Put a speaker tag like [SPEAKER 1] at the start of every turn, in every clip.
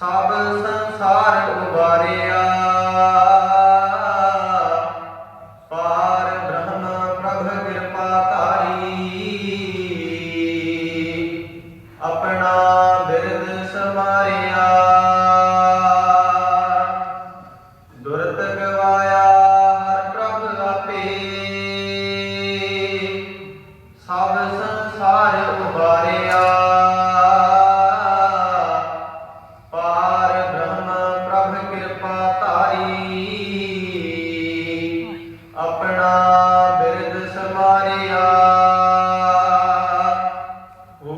[SPEAKER 1] ਸਭ ਸੰਸਾਰ ਉਬਾਰਿਆ। ਪਾਰ ਬ੍ਰਹਮ ਪ੍ਰਭ ਕਿਰਪਾ ਧਾਰੀ। ਆਪਣਾ ਬਿਰਦ ਸਮਾਰਿਆ। ਦੁਰਤ ਗਵਾਇਆ ਪ੍ਰਭ ਆਪੇ। ਸਭ ਸੰਸਾਰ ਉਬਾਰਿਆ।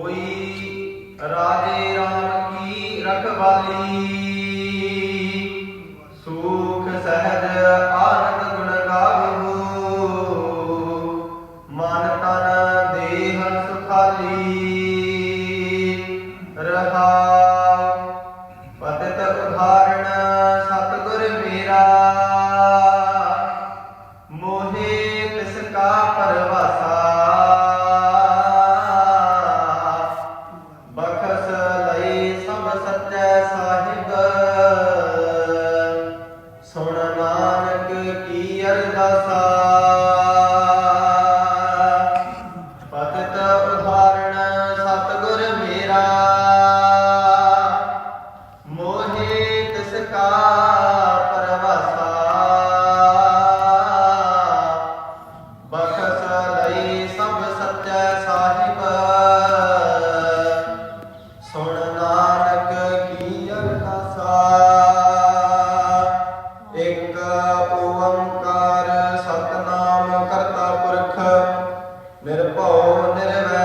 [SPEAKER 1] ਹੋਈ। ਰਾਜੇ ਰਾਮ ਕੀ ਰਖਵਾਲੀ। ਸੁਖ ਸਹਿਜ ਆਨੰਦ ਗੁਣ ਗਾਵੋ। ਮਨ ਤਨ ਦੇਹ ਸੁਖਾਲੀ। ਰਹਾ ਪਤਿਤ ਉਧਾਰਣ ਸਤਗੁਰ ਮੇਰਾ। ਮੋਹੇ ਤਿਸ ਕਾ ਸੱਚੈ ਸਾਹਿਬ। ਸੁਣ ਨਾਨਕ ਕੀ ਅਰਦਾਸਾ ਪਤਿਤ ਉਦਾਹਰਣ, ਸਤਿਗੁਰ ਮੇਰਾ। ਮੋਹਿ ਤਿਸ ਕਾ ਪਰਵਾਸਾ। ਬਖਸ ਲਈ ਸਭ ਸੱਚੈ ਸਾਹਿਬ। ਸੁਣ ਨਾਨਕ